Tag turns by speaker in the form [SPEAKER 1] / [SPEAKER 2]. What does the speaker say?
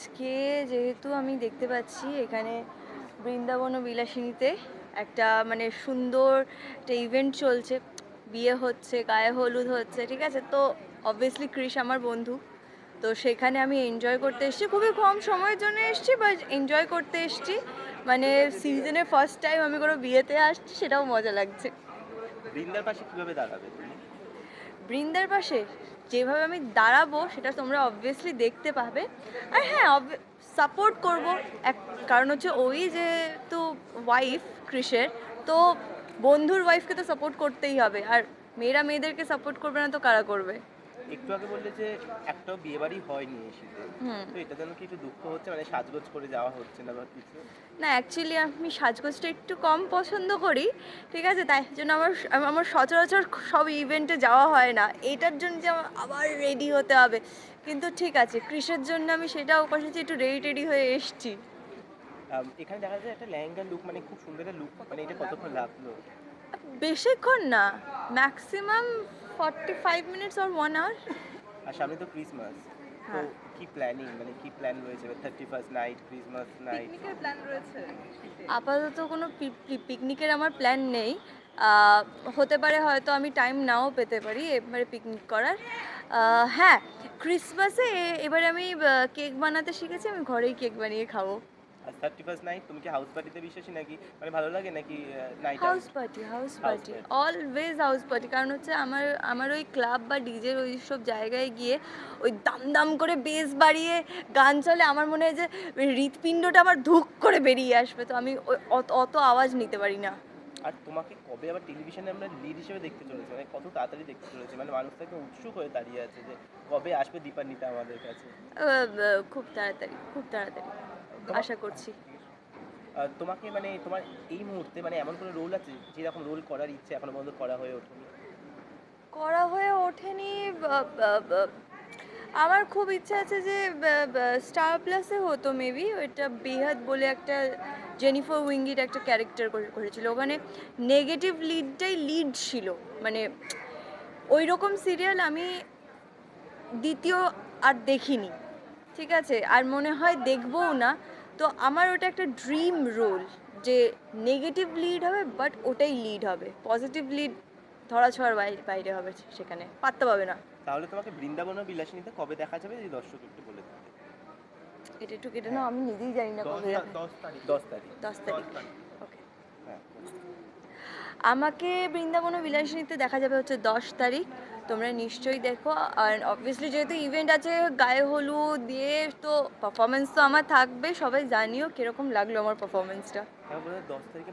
[SPEAKER 1] আজকে যেহেতু আমি দেখতে পাচ্ছি এখানে বৃন্দাবন ও বিলাসিনীতে একটা মানে সুন্দর একটা ইভেন্ট চলছে। বিয়ে হচ্ছে, গায়ে হলুদ হচ্ছে, ঠিক আছে? তো অবভিয়াসলি ক্রিস আমার বন্ধু। তো সেখানে আমি এনজয় করতে এসেছি। খুবই কম সময়ের জন্য এসেছি বাট এনজয় করতে এসেছি। মানে সিজনে ফার্স্ট টাইম আমি কোনো বিয়েতে আসছি, সেটাও মজা লাগছে।
[SPEAKER 2] বৃন্দার পাশে কীভাবে দাঁড়াবে
[SPEAKER 1] বৃন্দার পাশে যেভাবে আমি দাঁড়াবো, সেটা তোমরা অবভিয়াসলি দেখতে পাবে। আর হ্যাঁ সাপোর্ট করব। এক, কারণ হচ্ছে ওই যেহেতু ওয়াইফ কৃষের, তো বন্ধুর ওয়াইফকে তো সাপোর্ট করতেই হবে। আর মেয়েরা মেয়েদেরকে সাপোর্ট করবে না তো কারা করবে?
[SPEAKER 2] একটু আগে বললে যে একটাও বিয়ে বাড়ি হয়নি এই শীতে।
[SPEAKER 1] হুম।
[SPEAKER 2] তো এটা যেন কি একটু দুঃখ হচ্ছে? মানে সাজগোজ করে যাওয়া হচ্ছে না বা কিছু?
[SPEAKER 1] না অ্যাকচুয়ালি আমি সাজগোজটা একটু কম পছন্দ করি। ঠিক আছে? তাই জন্য আমার আমার সচরাচর সব ইভেন্টে যাওয়া হয় না। এটার জন্য যে আমার আবার রেডি হতে হবে। কিন্তু ঠিক আছে কৃষের জন্য আমি সেটাও বসেছি একটু রেডি টেডি হয়ে এসছি।
[SPEAKER 2] এখানে দেখা যায় একটা লেহেঙ্গা লুক মানে খুব সুন্দর একটা লুক মানে এটা কতক্ষণ লাগল?
[SPEAKER 1] বেশিক্ষণ না maximum forty five minutes or one hour
[SPEAKER 2] আর সামনে তো ক্রিসমাস তো
[SPEAKER 1] হ্যাঁ।
[SPEAKER 2] কি প্ল্যানিং মানে কি প্ল্যান রয়েছে? Thirty first night Christmas night
[SPEAKER 1] আপাতত কোনো পিকনিকের আমার প্ল্যান নেই। হতে পারে হয়তো আমি টাইম নাও পেতে পারি এবারে পিকনিক করার। হ্যাঁ ক্রিসমাসে এবারে আমি কেক বানাতে শিখেছি আমি ঘরেই কেক বানিয়ে খাব।
[SPEAKER 2] আর থার্টি ফার্স্ট নাইট তুমি কি হাউস পার্টিতে বিশ্বাসী নাকি মানে ভালো লাগে নাকি night
[SPEAKER 1] house party house party. Always house party কারণ হচ্ছে আমার আমার ওই ক্লাব বা ডিজের ওই সব জায়গায় গিয়ে ওই দাম দাম করে বেস বাড়িয়ে গান চলে আমার মনে হয় যে হৃৎপিণ্ডটা আমার ধুক করে বেরিয়ে আসবে। তো আমি অত- অত আওয়াজ নিতে পারি না।
[SPEAKER 2] আর তোমাকে কবে আবার টেলিভিশনে আমরা লিড হিসেবে দেখতে চলেছি? মানে কত তাড়াতাড়ি দেখতে চলেছি? মানে মানুষ একদম উৎসুক হয়ে দাঁড়িয়ে আছে যে কবে আসবে দীপান্বিতা আমাদের কাছে?
[SPEAKER 1] খুব তাড়াতাড়ি খুব তাড়াতাড়ি। আশা করছি।
[SPEAKER 2] তোমাকে মানে তোমার এই মুহূর্তে মানে এমন কোনো রোল আছে যেরকম রোল করার ইচ্ছে এখনও পর্যন্ত করা হয়ে ওঠেনি?
[SPEAKER 1] করা হয়ে ওঠেনি আমার খুব ইচ্ছা আছে যে স্টার প্লাসে হতো মেবি ওইটা বেহাদ বলে একটা জেনিফার উইঙ্গির একটা ক্যারেক্টার করেছিল। ওখানে নেগেটিভ লিডটাই লিড ছিল। মানে ওই রকম সিরিয়াল আমি দ্বিতীয় আর দেখিনি। ঠিক আছে? আর মনে হয় দেখবও না। তো আমার ওটা একটা ড্রিম রোল যে নেগেটিভ লিড হবে বাট ওটাই লিড হবে। পজিটিভ লিড ধরাছোঁয়ার বাইরে বাইরে হবে সেখানে। পাত্তা পাবে না।
[SPEAKER 2] তাহলে তোমাকে বৃন্দাবন ও বিলাসিনীতে কবে দেখা যাবে? এই দর্শক একটু বলে দিতে।
[SPEAKER 1] এটা একটু কেটে নাও আমি নিজেই জানি না কবে
[SPEAKER 2] দশ তারিখ। দশ তারিখ।
[SPEAKER 1] দশ তারিখ। ওকে
[SPEAKER 2] হ্যাঁ।
[SPEAKER 1] আমাকে বৃন্দাবন ও বিলাসিনীতে দেখা যাবে হচ্ছে দশ তারিখ। তোমরা নিশ্চয়ই দেখো। আর অবভিয়াসলি যেহেতু ইভেন্ট আছে, গায়ে হলুদ দিয়ে তো পারফরমেন্স তো আমার থাকবে, সবাই জানিও কীরকম লাগল আমার পারফরমেন্সটা
[SPEAKER 2] হ্যাঁ দশ তারিখে